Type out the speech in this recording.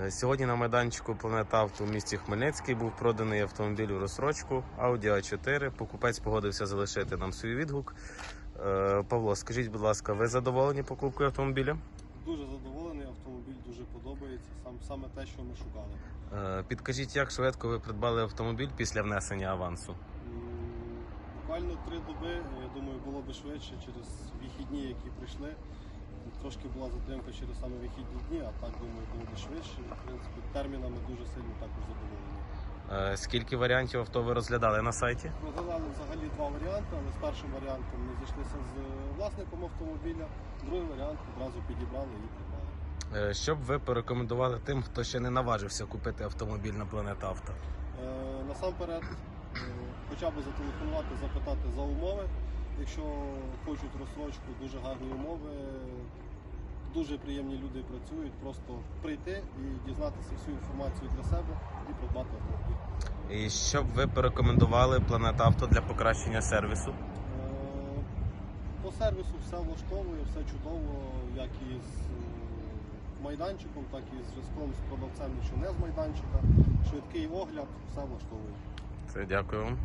Е, Сьогодні на майданчику Планета Авто у місті Хмельницький був проданий автомобіль у розсрочку Audi A4. Покупець погодився залишити нам свій відгук. Е, Павло, скажіть, будь ласка, ви задоволені покупкою автомобіля? Дуже задоволений, автомобіль дуже подобається. Сам саме те, що ми шукали. Е, Підкажіть, як швидко ви придбали автомобіль після внесення авансу? Буквально три доби, я думаю, було би швидше через вихідні, які прийшли. Трошки була затримка через саме вихідні дні, а так думаю, було би швидше. В принципі, термінами дуже сильно також задоволені. Е, Скільки варіантів авто ви розглядали на сайті? Розглядали взагалі два варіанти, але з першим варіантом ми зійшлися з власником автомобіля, другий варіант одразу підібрали і придбали. Е, Що б ви порекомендували тим, хто ще не наважився купити автомобіль на Планета Авто? Е, Насамперед, е, хоча б зателефонувати, запитати за умови. Якщо хочуть розсрочку, дуже гарні умови, дуже приємні люди працюють. Просто прийти і дізнатися всю інформацію для себе і придбати автомобіль. І що б ви порекомендували Планета Авто для покращення сервісу? Е, По сервісу все влаштовує, все чудово, як і з е, майданчиком, так і з зв'язком з продавцем, якщо не з майданчика. Швидкий огляд, все влаштовує. Це дякую вам.